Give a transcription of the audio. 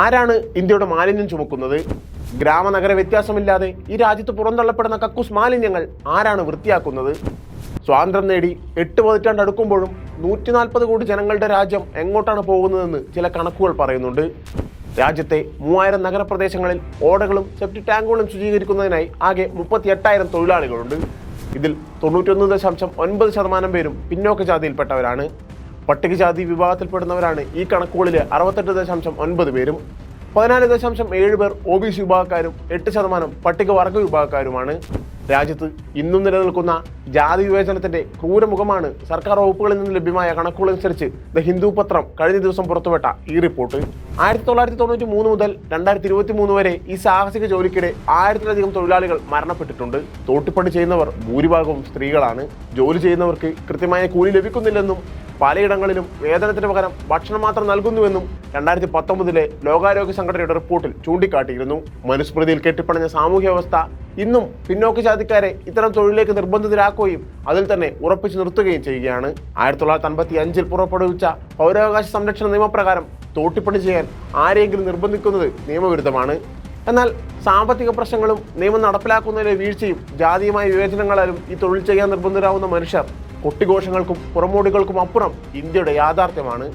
ആരാണ് ഇന്ത്യയുടെ മാലിന്യം ചുമക്കുന്നത്? ഗ്രാമനഗര വ്യത്യാസമില്ലാതെ ഈ രാജ്യത്ത് പുറന്തള്ളപ്പെടുന്ന കക്കൂസ് മാലിന്യങ്ങൾ ആരാണ് വൃത്തിയാക്കുന്നത്? സ്വാതന്ത്ര്യം നേടി എട്ട് പതിറ്റാണ്ട് അടുക്കുമ്പോഴും നൂറ്റി നാൽപ്പത് കോടി ജനങ്ങളുടെ രാജ്യം എങ്ങോട്ടാണ് പോകുന്നതെന്ന് ചില കണക്കുകൾ പറയുന്നുണ്ട്. രാജ്യത്തെ മൂവായിരം നഗരപ്രദേശങ്ങളിൽ ഓടകളും സെപ്റ്റിക് ടാങ്കുകളും ശുചീകരിക്കുന്നതിനായി ആകെ മുപ്പത്തി എട്ടായിരം തൊഴിലാളികളുണ്ട്. ഇതിൽ തൊണ്ണൂറ്റൊന്ന് ദശാംശം ഒൻപത് ശതമാനം പേരും പിന്നോക്ക ജാതിയിൽപ്പെട്ടവരാണ്. പട്ടികജാതി വിഭാഗത്തിൽപ്പെടുന്നവരാണ് ഈ കണക്കുകളിൽ അറുപത്തെട്ട് ദശാംശം ഒൻപത് പേരും പതിനാല് ദശാംശം ഏഴ് പേർ ഒ ബി സി വിഭാഗക്കാരും എട്ട് ശതമാനം പട്ടികവർഗ വിഭാഗക്കാരുമാണ്. രാജ്യത്ത് ഇന്നും നിലനിൽക്കുന്ന ജാതി വിവേചനത്തിന്റെ ക്രൂരമുഖമാണ് സർക്കാർ വകുപ്പുകളിൽ നിന്ന് ലഭ്യമായ കണക്കുകളനുസരിച്ച് ദ ഹിന്ദു പത്രം കഴിഞ്ഞ ദിവസം പുറത്തുവിട്ട ഈ റിപ്പോർട്ട്. ആയിരത്തി തൊള്ളായിരത്തി തൊണ്ണൂറ്റി മൂന്ന് മുതൽ രണ്ടായിരത്തി ഇരുപത്തി മൂന്ന് വരെ ഈ സാഹസിക ജോലിക്കിടെ ആയിരത്തിലധികം തൊഴിലാളികൾ മരണപ്പെട്ടിട്ടുണ്ട്. തോട്ടിപ്പണി ചെയ്യുന്നവർ ഭൂരിഭാഗവും സ്ത്രീകളാണ്. ജോലി ചെയ്യുന്നവർക്ക് കൃത്യമായ കൂലി ലഭിക്കുന്നില്ലെന്നും പലയിടങ്ങളിലും വേതനത്തിന് പകരം ഭക്ഷണം മാത്രം നൽകുന്നുവെന്നും രണ്ടായിരത്തി പത്തൊമ്പതിലെ ലോകാരോഗ്യ സംഘടനയുടെ റിപ്പോർട്ടിൽ ചൂണ്ടിക്കാട്ടിയിരുന്നു. മനുസ്മൃതിയിൽ കെട്ടിപ്പണഞ്ഞ സാമൂഹ്യ വ്യവസ്ഥ ഇന്നും പിന്നോക്ക ജാതിക്കാരെ ഇത്തരം തൊഴിലിലേക്ക് നിർബന്ധിതരാക്കുകയും അതിൽ തന്നെ ഉറപ്പിച്ചു നിർത്തുകയും ചെയ്യുകയാണ്. ആയിരത്തി തൊള്ളായിരത്തി അൻപത്തി അഞ്ചിൽ പുറപ്പെടുവിച്ച പൗരാവകാശ സംരക്ഷണ നിയമപ്രകാരം തോട്ടിപ്പണി ചെയ്യാൻ ആരെങ്കിലും നിർബന്ധിക്കുന്നത് നിയമവിരുദ്ധമാണ്. എന്നാൽ സാമ്പത്തിക പ്രശ്നങ്ങളും നിയമം നടപ്പിലാക്കുന്നതിലെ വീഴ്ചയും ജാതീയമായ വിവേചനങ്ങളാലും ഈ തൊഴിൽ ചെയ്യാൻ നിർബന്ധരാകുന്ന മനുഷ്യർ കൊട്ടിഘോഷങ്ങൾക്കും പുറമോടികൾക്കും അപ്പുറം ഇന്ത്യയുടെ യാഥാർത്ഥ്യമാണ്